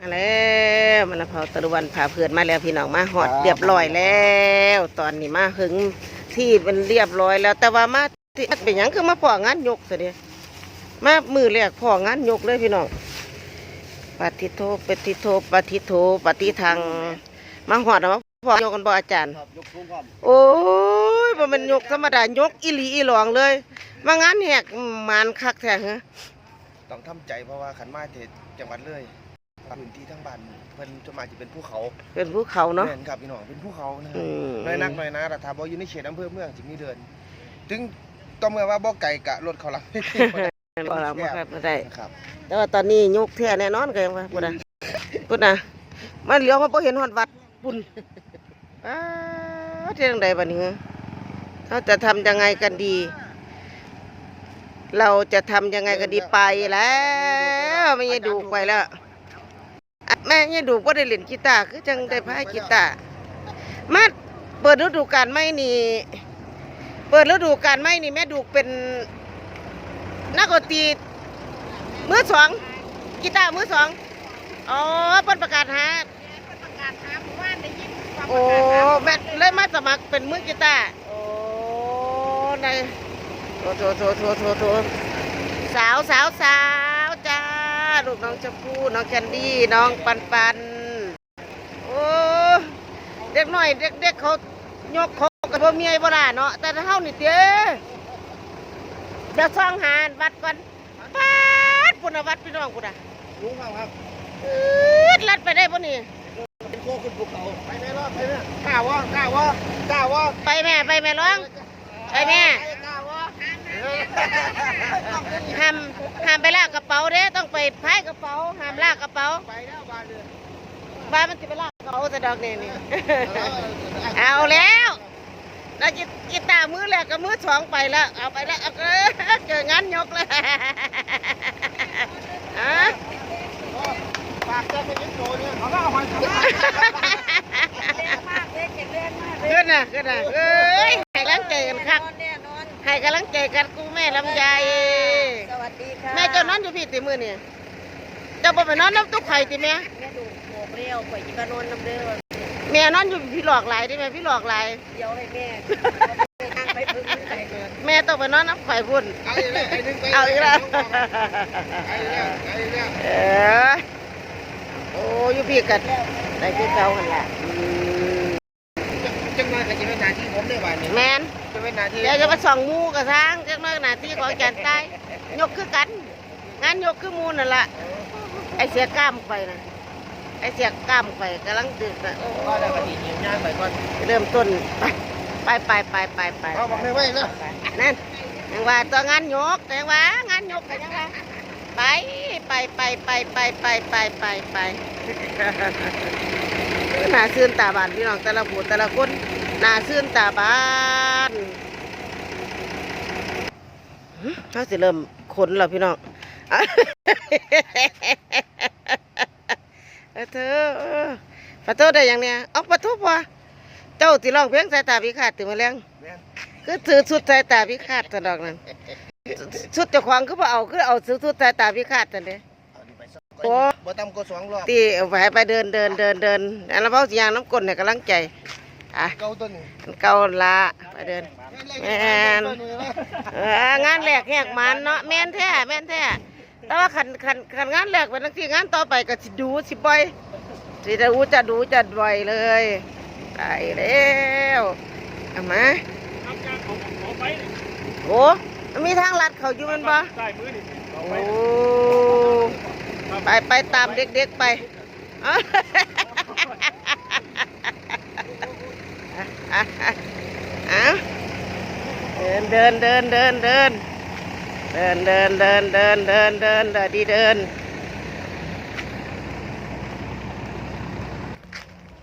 มาแล้วมันเผาตะลุวันพาเพื่อนมาแล้วพี่น้องมาหอดเรียบร้อยแล้ว ตอนนี้มาถึงที่มันเรียบร้อยแล้ว แต่ว่ามาที่เป็นหยังคือมาพองานยกซะเดียมามือแรกพองานยกเลยพี่น้องปฏิโทปฏิโทปฏิโทปฏิทางมาหอดเอามาพอยกกันบ่อาจารย์ครับยกสูงครับโอ้ยบ่แมันยกธรรมดายกอีหลีอีหลองเลยมางานแหกมานคักแท้เหรอต้องทำใจเพราะว่าขันมาเทศจังหวัดเลย พื้นที่ทั้งบ้านเพิ่นจะมาจะเป็นภูเขาเป็นภูเขาเนาะแม่นครับพี่น้องเป็นภูเขานะครัอืบมน้อยนักน้อยนะแต่ถ้าบ่อยู่ในเขตอำเภอเมืองสิมีเดิน ถึงต้องเมื่อว่าบ่ไกลกะรถเขาหลังบ่ละบ่ครับบ่ได้นะครับแต่ว่าตอนนี้ยกแท้แน่นอนก็ยังว่าพุ่นน่ะพุ่นน่ะมาเหลียวมาบ่เห็นฮอดวัดพุ่นอ้าเที่ยงใดบัดนี้เราจะทำยังไงกันดี เราจะทำยังไงกันดีไปแล้ว ไม่ใช่ดูไปแล้วอะ แม่ยังดูบ่ได้เล่นกีตาร์คือจังได้พายกีตาร์มาเปิดฤดูกาลใหม่นี่ เปิดฤดูกาลใหม่นี่ แม่ดูเป็นนักดนตรีมือสองกีตาร์มือสองอ๋อเพิ่นประกาศหาประกาศหาหมู่บ้านได้ยินความปโอ้ระกาศหาแม่เลยมาสมัครเป็นมือกีตาร์โอ้ในโถโถโถโถโถโถสาวสาวสาวจ้า ลูกน้องชมพู่น้องแคนดี้น้องปันปันโอ้เด็กน้อยเด็กเด็กเขายกเขากับพ่อเมียบ่ได้เนาะแต่เท่านี่เด้เดี๋ยวซ่องหาวัดก่อนปัดปุ่นน่ะวัดพี่น้องปุ่นอะลุงครับครับอืดลัดไปได้ป่ะนี่เป็นโคขึ้นภูเขาไปแม่รอดไปแม่กล้าวะกล้าวะกล้าวะไปแม่ไปแม่ร้องไปแม่กล้าวะ ห้ามไปลากกระเป๋าเด้ต้องไปพายกระเป๋าห้ามลากกระเป๋าไปแล้วบ้านเลยบ้านมันจะไปลากกระเป๋าแต่ดอกนี่นี่เอาแล้วแล้วกีกีตามือแรกกับมือสองไปแล้วเอาไปแล้วเออเจองานยกเลยฮะากจ้าไปยิงโตเนี่ยเขาก็เอาหอยทากแรงมากเลยเก่งแรขึ้นนะขึ้นนะเอ้ยให้กำลังใจกันครับให้กำลังใจกันกูแม่ลำไย วัสดีค่ะแม่เจ้านอนอยู่พี่ติมือนี่เจ้าบ่ไปนอนน้ำตุ๊กไข่ติแม่แม่ดูโหเปรี้ยวไปจิกานนน้ำเด้อแม่นอนอยู่พี่หลอกหลายติแม่พี่หลอกหลายเดี๋ยวให้แม่นั่งไปพึ่งไปเงินแม่ต้องไปนอนน้ำไข่พุ่นเอาอีกแล้วไอ้นึงไปเอาอีกแล้วไอ้แล้วไอ้แล้วเออโอ้อยู่พี่กันได้คือเก่าหันละอืมจังมาก็จะเป็นหน้าที่ผมได้บ้านนี้แมนจะ เป็นหน้าที่เดี๋ยวจะมาส่องหมูกระทางจักหน้อยหน้าที่ของแกนใต้ยกคือกันงานยกคือหมูนั่นล่ะไอเสียกล้ามไฟนะไอเสียกล้ามไฟกำลังดึกนะโอ้ก็ได้ก็ดีเงียบง่ายไปก่อนเริ่มต้นไปไปไปไปไปเอาบอกไม่ไหวแล้วนั่นยังว่าตัวงานยกยังว่างานยกกันยังว่าไปไปไปไปไปไปไปไปไปหน้าซื่นตาบานพี่น้องแต่ละผู้แต่ละคนห น้าซื่นตาบานหึเขาสิเริ่มขนแล้วพี่น้องเออเธอเออปะโทษได้ยังเนี่ยเอาปะทุบวะเจ้าสิร้องเพลงสายตาพิฆาตถึงมาแรงคือถือชุดสายตาพิฆาตตะดอกนั้นชุดเจ้าของคือบ่เอาคือเอาชุดสายตาพิฆาตตันเด้โอ้บ่ต่ำกว่าสองรอบตีเอาไปไปเดินเดินเดินเดินอันละเบ้าสิยางน้ำกลนให้กำลังใจ อะเก่าต้นนี้อันเก่าละไปเดินแม่นเอองานแรกแหกมันเนาะแม่นแท้แม่นแท้แต่ว่าขันขันขันงานแรกเป็นทั้งที่งานต่อไปก็สิดูสิบ่อยสิจะดูจะดูจะบ่อยเลยไปแล้วเอามาโอ้มันมีทางลัดเขาอยู่แมันบ่ใต้มือนี่โอ้ไปไปตามเด็กๆไป เอาเอาเดินเดินเดินเดินเดินเดินเดินเดินเดินเดินเดินดีเดิน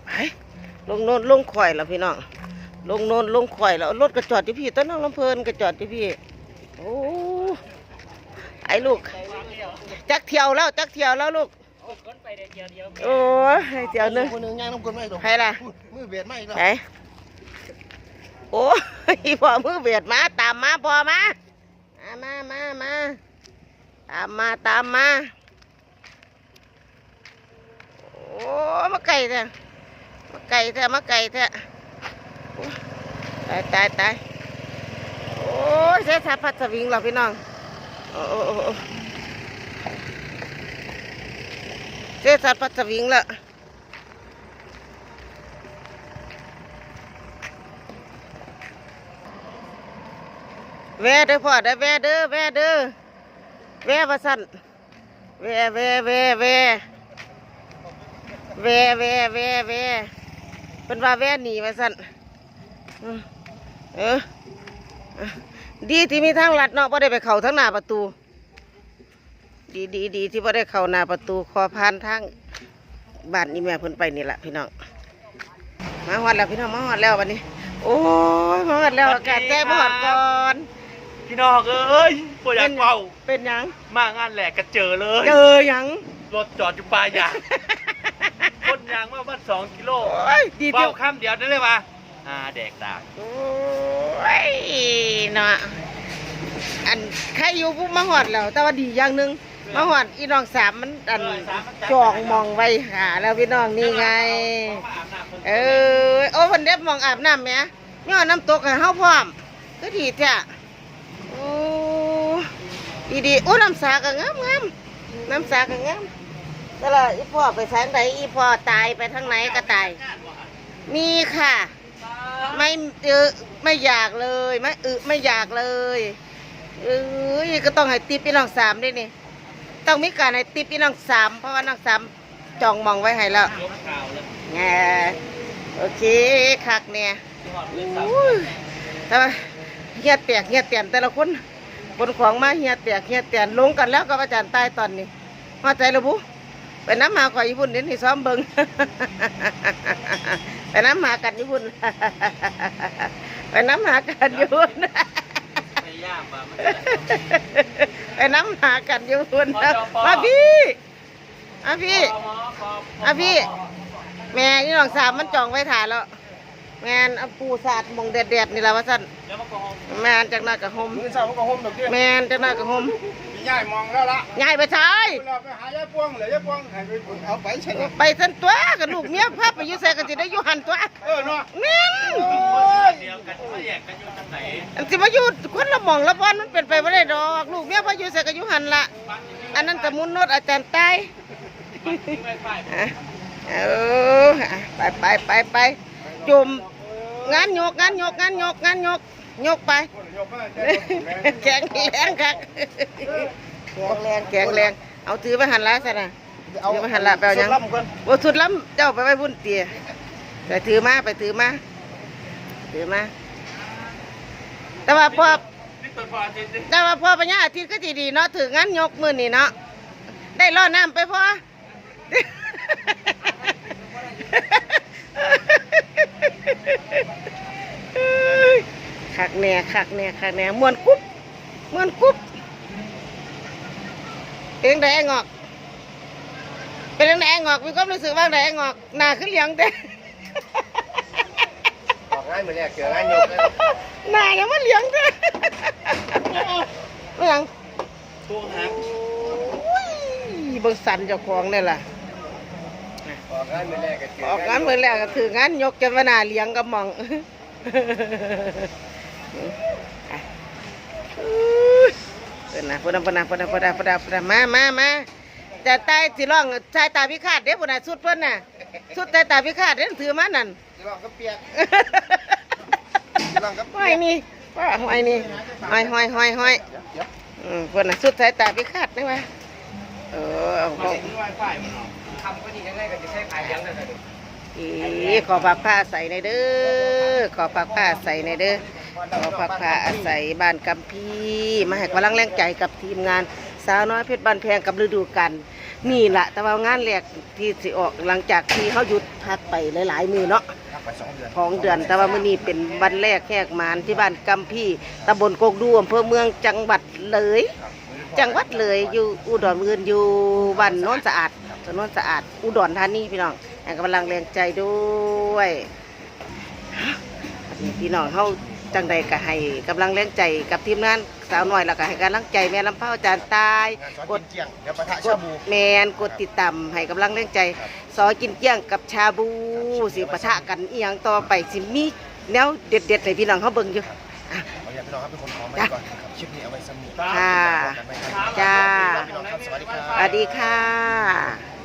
ไปลงโน่นลงข่อยแล้วพี่น้องลงโน่นลงข่อยแล้วรถกระจอดอยู่พี่ต้นน้องลำเพลินกระจอดอยู่พี่โอ้ไอ้ลูกจักเที่ยวแล้วจักเที่ยวแล้วลูกโอ้ยเที่ยวนึงคนหนึงย่างน้ำกลนไม่หรอกใครล่ะมือเบียดไม่หรอกไหน โอ้ยพ่อมือเบียดมาตามมาพ่อมามามามาตามมาตามมาตามมาไก่แท้มาไก่แท้มาไก่แท้โอ้ยตายตายตายโอ้ยเสียสาพัดสวิงหรอพี่น้องโอ้โอ้โอ้โอ้เสียสาพัดสวิงละ แวเด้อพ่อเด้แวเด้อแวเด้อแวว่าสั่นแวแวแวแวแวแวแวแวเป็นว่าแวหนีมาสั่นเออดีที่มีทางลัดเนาะไ่ได้ไปเข้าทั้งหน้าประตู ดีดีดีที่ไ่ได้เข้าหน้าประตูขอผ่านทางบ้านนี่แม่เพิ่นไปนี่แหละพี่น้องมาหอดแล้วพี่น้องมาหอดแล้ววันนี้ โอ้ยมาหอดแล้วอากาศแจ้งมาหอดก่อน พี่น้องเอ้ยปวดอยากเป่าเป็นหยังมางานแหลกก็เจอเลย เจอหยังรถจอดอยู่ปลายยางคนยางมาบ้านสองกิโลโอ้ยดีที่เป่าข้ามเดียวได้เลยมาอ่าแดกตากโอ้ยเนาะอันใครอยู่ปุ๊บมาหอดแล้วแต่ว่าดีอย่างหนึ่งมาหอดอีน้องสามมันอันจองมองไว้หาแล้วพี่น้องนี่ไง เออโอ้คนเด็บมองอาบน้ำไหมมีหอดน้ำตกให้เฮาพร้อมก็ดีจ้ะโอ้ ดีดีโอ้น้ำสาก็งามงามน้ำสาก็งามแต่ละอีพ่อไปทางไหนอีพ่อตายไปทางไหนก็ตายมีค่ะ ไม่เออไม่อยากเลยไม่อึไม่อยากเลยเอ้ยก็ต้องให้ติปพี่น้องสามด้วยนี่ต้องมีการให้ติปพี่น้องสามเพราะว่าน้องสามจองมองไว้ให้แล้วยกข่าวเลยแงโอเคคักเนี่ยที่หอดเลยครับอุ้ยแต่ว่าเฮียแตกเฮียแตนแต่ละคน บนของมาเฮียแตกเฮียแตนลงกันแล้วกับอาจารย์ใต้ตอนนี้มาใจระบุไปน้ำหาข่อยญี่ปุ่นเดี๋ยวนี้ซ้อมเบิงไปน้ำหากันญี่ปุ่นไปน้ำหากันญี่ปุ่นไม่ยากป่ะมันไปน้ำหากันญี่ปุ่นมาพี่มาพี่อะพี่ แม่นี่น้องสามมันจองไว้ถ่ายแล้ว แม่นเอาปูสาดหมองแดดๆนี่แหละว่าสั่นแล้วมาโกหกแม่นจากหน้ากระหมมือเช้าก็ห่มดอกเดี้ยแม่นจากหน้ากระหมพี่ย่ายมองแล้วละยายไปใช้เราไปหายายพวงเหลือยายพวงให้ไปเอาไปใช่ไหมไปสันตัวกับลูกเมียพับไปอยู่ใส่กันสิได้อยู่หันตัวเออเนาะแม่นเดียวกันเขาแยกกันอยู่ทางไหนอันสิมาอยู่คนละหมองละบอนมันเป็นไปไม่ได้ดอกลูกเมียพออยู่ใส่กันอยู่หันละอันนั้นสมุนโนดอาจารย์ใต้ทิ้งไว้ฝ่ายอะเอออะไปไปไปไป จุ่มงานยกงานยกงานยกงานยกยกไปยกมาเจ้าแข็งแรงครับแข็งแรงแข็งแรงเอาถือไปหันละซะนะถือไปหันละไปเอาหยังล่ำก่อนว่าสุดล้ำเจ้าไปไว้พุ่นเตียไปถือมาไปถือมาถือมาแต่ว่าพ่อนี่เปิดพออาทิตย์ดิแต่ว่าพ่อปัญญาอาทิตย์ก็ดีดีๆเนาะถืองานยกมือนี่เนาะได้ล่อน้ำไปพ่อ คักแน่คักแน่คักแน่มวนกุ๊บมวนกุ๊บเป็นจั่งใดไอ้งอก เป็นจั่งใดไอ้งอกมีความรู้สึกว่าจั่งใดไอ้งอกหน้าขึ้นเหลียงเด้ออกง่ายเหมือนแรกเจองานยกเลยหน้ายังมันเหลียงเด้ไม่หยังตัวหักอุ้ยเบิ่งสันเจ้าของนี่ล่ะ ออกงานเหมือนแรกก็เจออกงานเมื่อแรกก็ถืองานยกจนว่าหน้าเหลียงกับหมองเพิ่นนะเพิ่นนะเพิ่นนะเพิ่นนะเพิ่นนะเพิ่นนะเพิ่นนะมามามาจะตายสิร้องชายตาพิฆาตเด้อพุ่นน่ะสุดเพิ่นน่ะสุดชายตาพิฆาตเด้อถือมานั่นจะลองก็เปียกลองก็ห้อยนี่ว่าห้อยนี่ห้อยห้อยห้อยห้อยอืมเพิ่นน่ะสุดสายตาพิฆาตนี่ว่าเออเอามาเอา ทิ้งไว้ฝ่ายมันเนาะทำก็ดียังไงก็จะใช้ขายยังเลยอีขอผักผ้าใส่ในเด้อ ขอผักผ้าใส่ในเด้อ ขอผักผ้าอาศัยบ้านกำพีมาให้กำลังแรงใจกับทีมงานสาวน้อยเพชรบ้านแพงกับฤดูกันนี่แหละแต่ว่างานแรกที่สิออกหลังจากที่เขาหยุดพักไปหลาย ๆ มือเนาะของเดือนแต่ว่ามื้อนี้เป็นวันแรกแหกมานที่บ้านกำพี่ตำบลโกกดูอำเภอเมืองจังหวัดเลย จังหวัดเลยอยู่อุดรเมืองอยู่บ้านโน้นสะอาด ถนนสะอาด อุดรธานีพี่น้องให้กำลังแรงใจด้วยนี่พี่น้องเขาจังใดก็ให้กำลังแรงใจกับทีมงานสาวหน่อยแล้วก็ให้กำลังใจแม่ลำเผาอาจารย์ตายงานสอนกดกินเกี่ยงเดี๋ยวปะทะกชาดบูแมนกดติดตามให้กำลังแรงใจซอยกินเกี้ยงกับชาบูสิปะทะกันอีหยังต่อไปสิมีแนวเด็ดๆให้พี่น้องเขาเบิ่งอยู่ขออยากพี่น้องครับเป็นคนขอมาก่อนครับคลิปนี้เอาไว้สมุดค่ะกันไว้ครับจ้าพี่น้องครับสวัสดีครับสวัสดีค่ะ